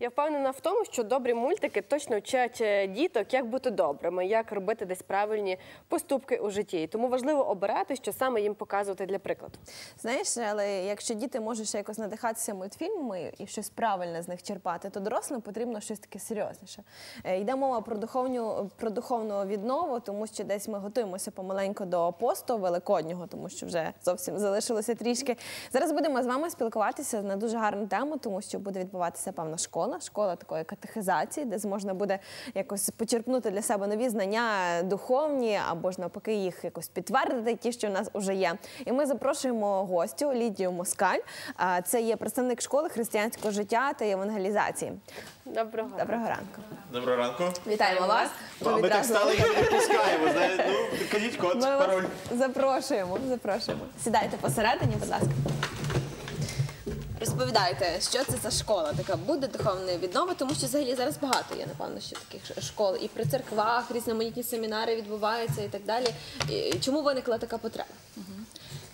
Я впевнена в тому, що добрі мультики точно вчать е, діток, як бути добрими, як робити десь правильні поступки у житті. Тому важливо обирати, що саме їм показувати для прикладу. Знаєш, але якщо діти можуть ще якось надихатися мультфільмами і щось правильне з них черпати, то дорослим потрібно щось таке серйозніше. Е, Йде мова про духовну, про духовну віднову, тому що десь ми готуємося помаленьку до посту великоднього, тому що вже зовсім залишилося трішки. Зараз будемо з вами спілкуватися на дуже гарну тему, тому що буде відбуватися певна школа, школа такої катехизації, де можна буде якось почерпнути для себе нові знання духовні або ж навпаки їх якось підтвердити, ті, що в нас вже є. І ми запрошуємо гостю Лідію Москаль. Це є представник школи християнського життя та евангелізації. Доброго Доброго ранку. Доброго ранку. Вітаємо вас. А ми так стали і не відпускаємо. знаєте. Ну, кажіть код, Ми пароль. вас запрошуємо. Запрошуємо. Сідайте посередині, будь ласка. Розповідайте, що це за школа така буде духовної віднови, тому що взагалі зараз багато є, напевно, ще таких школ. І при церквах різноманітні семінари відбуваються і так далі. І Чому виникла така потреба?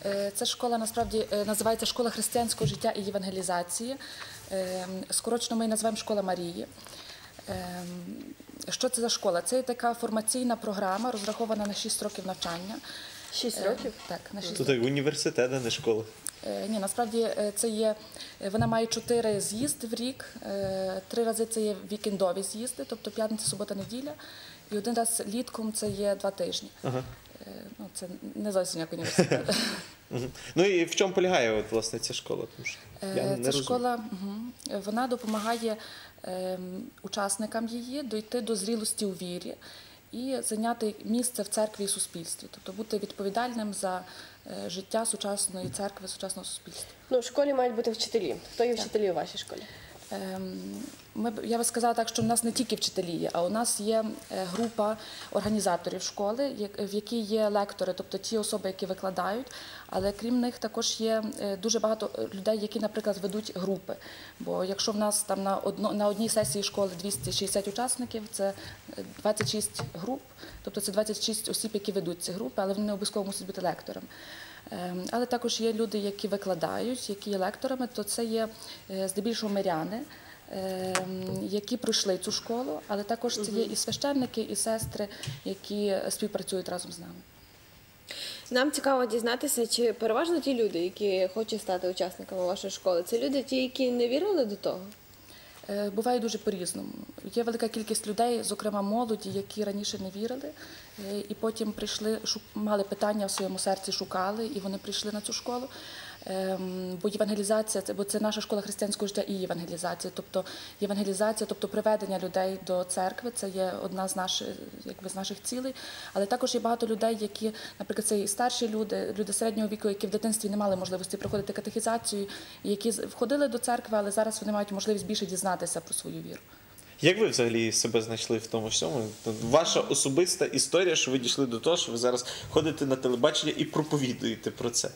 Е, Ця школа насправді е, називається Школа християнського життя і євангелізації. Е, Скорочено ми її називаємо Школа Марії. Е, Що це за школа? Це така формаційна програма, розрахована на 6 років навчання. Шість Е, років? Так, на 6 Тут як університет, а не школа. Е, Ні, насправді е, це є. е, Вона має чотири з'їзди в рік. е, Три рази це є вікендові з'їзди, тобто п'ятниця, субота, неділя. І один раз літком це є два тижні. Ага. Е, Ну, це не зовсім як університет. Ну і в чому полягає от, власне ця школа? Тому що я Е, не Ця розумію. школа мгм, вона допомагає ем, учасникам її дойти до зрілості у вірі і зайняти місце в церкві і суспільстві, тобто бути відповідальним за е, життя сучасної церкви, сучасного суспільства. Ну, в школі мають бути вчителі. Хто є вчителі у вашій школі? Ем, Ми, я би сказала так, що в нас не тільки вчителі є, а у нас є е, група організаторів школи, в якій є лектори, тобто ті особи, які викладають. Але крім них також є е, дуже багато е, людей, які, наприклад, ведуть групи. Бо якщо в нас там на одно на одній сесії школи 260 учасників, це е, 26 груп, тобто це 26 осіб, які ведуть ці групи, але вони не обов'язково мусять бути лекторами. Ем, Але також є люди, які викладають, які є лекторами, то це є е, здебільшого миряни, ем, які пройшли цю школу, але також це є і священники, і сестри, які співпрацюють разом з нами. Нам цікаво дізнатися, чи переважно ті люди, які хочуть стати учасниками вашої школи, це люди, ті, які не вірили до того. Е, Буває дуже по-різному. Є велика кількість людей, зокрема молоді, які раніше не вірили, е, і потім прийшли, мали питання в своєму серці, шукали, і вони прийшли на цю школу. Ем, Бо євангелізація, це бо це наша школа християнського життя і євангелізація. Тобто євангелізація, тобто приведення людей до церкви, це є одна з наших, якби з наших цілей. Але також є багато людей, які, наприклад, це і старші люди, люди середнього віку, які в дитинстві не мали можливості проходити катехізацію, які входили до церкви, але зараз вони мають можливість більше дізнатися про свою віру. Як ви взагалі себе знайшли в тому всьому? Ваша особиста історія, що ви дійшли до того, що ви зараз ходите на телебачення і проповідуєте про це.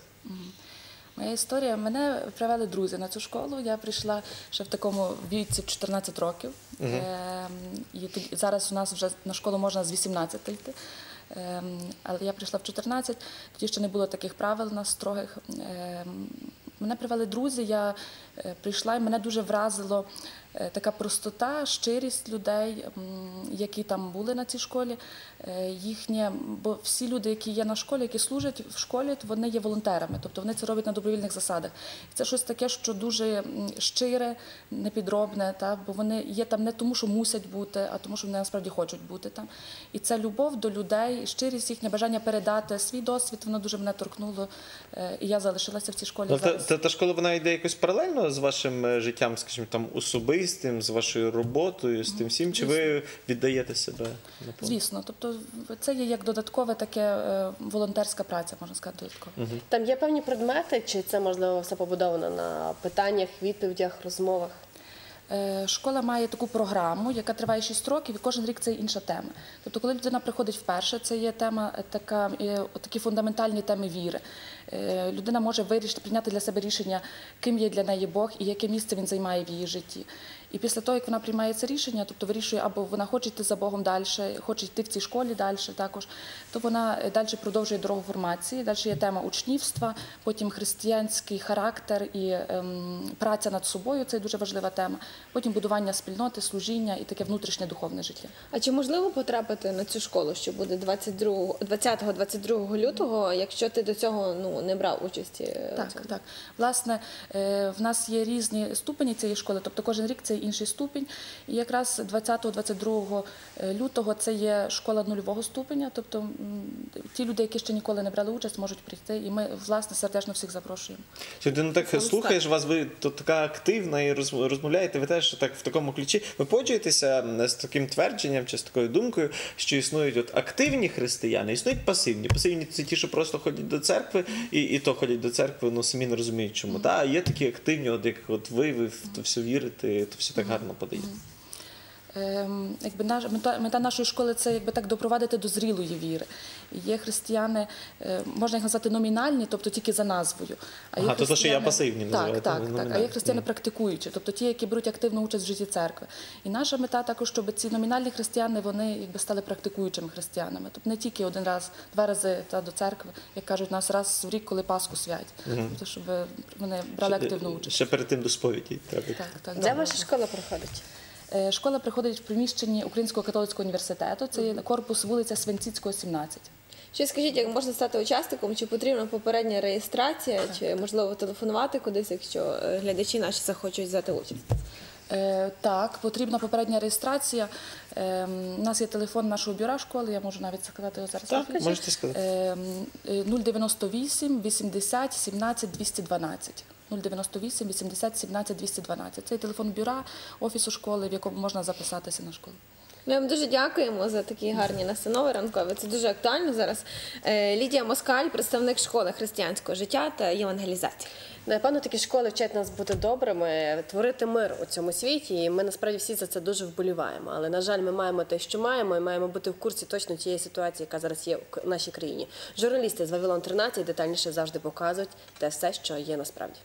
Моя історія мене привели друзі на цю школу. Я прийшла ще в такому віці 14 років. Ем, і тоді зараз у нас вже на школу можна з 18 йти. Ем, але я прийшла в 14, тоді ще не було таких правил у нас строгих. Ем, мене привели друзі, я е, прийшла, і мене дуже вразило е, така простота, щирість людей, які там були на цій школі. Е, Їхнє, бо всі люди, які є на школі, які служать в школі, вони є волонтерами, тобто вони це роблять на добровільних засадах. І це щось таке, що дуже щире, непідробне, та бо вони є там не тому, що мусять бути, а тому, що вони насправді хочуть бути там. І це любов до людей, щирість їхнє бажання передати свій досвід, воно дуже мене торкнуло. Е, І я залишилася в цій школі. Ну, та, зараз. та, та школа вона йде якось паралельно з вашим е, життям, скажімо, там особистим, з тим, з вашою роботою, з тим всім, чи ви віддаєте себе на повну? Звісно, тобто це є як додаткове таке е, волонтерська праця, можна сказати, додаткова. Там є певні предмети, чи це можливо все побудовано на питаннях, відповідях, розмовах? Е, Школа має таку програму, яка триває 6 років, і кожен рік це інша тема. Тобто, коли людина приходить вперше, це є тема е, така, е, такі фундаментальні теми віри. Е, Людина може вирішити прийняти для себе рішення, ким є для неї Бог і яке місце він займає в її житті. І після того, як вона приймає це рішення, тобто вирішує, або вона хоче йти за Богом далі, хоче йти в цій школі далі також, то вона далі продовжує дорогу формації. Далі є тема учнівства, потім християнський характер і ем, праця над собою це дуже важлива тема. Потім будування спільноти, служіння і таке внутрішнє духовне життя. А чи можливо потрапити на цю школу, що буде 20-22 лютого, якщо ти до цього ну не брав участі? е, Так, так. Власне, е, в нас є різні ступені цієї школи, тобто кожен рік це інший ступінь. І якраз 20-22 лютого це є школа нульового ступеня. Тобто ті люди, які ще ніколи не брали участь, можуть прийти. І ми, власне, сердечно всіх запрошуємо. Ти ну так слухаєш вас, ви то така активна і розмовляєте, ви теж так в такому ключі. Ви погоджуєтеся з таким твердженням чи з такою думкою, що існують от активні християни, існують пасивні. Пасивні це ті, що просто ходять до церкви, і, і то ходять до церкви, ну самі не розуміють, чому. Та є такі активні, от як от ви, ви в то все вірите, то все так гарно подаєте. Ем, якби наш мета, мета нашої школи це якби так допровадити до зрілої віри. Є християни, е, можна їх назвати номінальні, тобто тільки за назвою. А Ага, то то, що я пасивні так, так, так. А є християни практикуючі, тобто ті, які беруть активну участь в житті церкви. І наша мета також, щоб ці номінальні християни вони якби стали практикуючими християнами. Тобто не тільки один раз, два рази та до церкви, як кажуть, нас раз в рік, коли Пасху свять. Тобто, щоб вони брали активну участь. Ще перед тим до сповіді треба. Так, так, Де ваша школа проходить? Е, Школа приходить в приміщенні Українського католицького університету. Це є корпус вулиця Свинціцького, 17. Ще скажіть, як можна стати учасником? Чи потрібна попередня реєстрація, чи можливо телефонувати кудись, якщо е, глядачі наші захочуть взяти участь? Е, так, потрібна попередня реєстрація. Е, у нас є телефон нашого бюра школи, я можу навіть сказати його зараз. Так, можете сказати. Е, 098 80 17 212. 098 80 17 212. Це телефон бюра, офісу школи, в якому можна записатися на школу. Ми вам дуже дякуємо за такі гарні настанови ранкові. Це дуже актуально зараз. Е, Лідія Москаль, представник школи християнського життя та євангелізації. Напевно, такі школи вчать нас бути добрими, творити мир у цьому світі. І ми насправді всі за це дуже вболіваємо. Але на жаль, ми маємо те, що маємо, і маємо бути в курсі точно тієї ситуації, яка зараз є в нашій країні. Журналісти з Вавилон 13 детальніше завжди показують те все, що є насправді.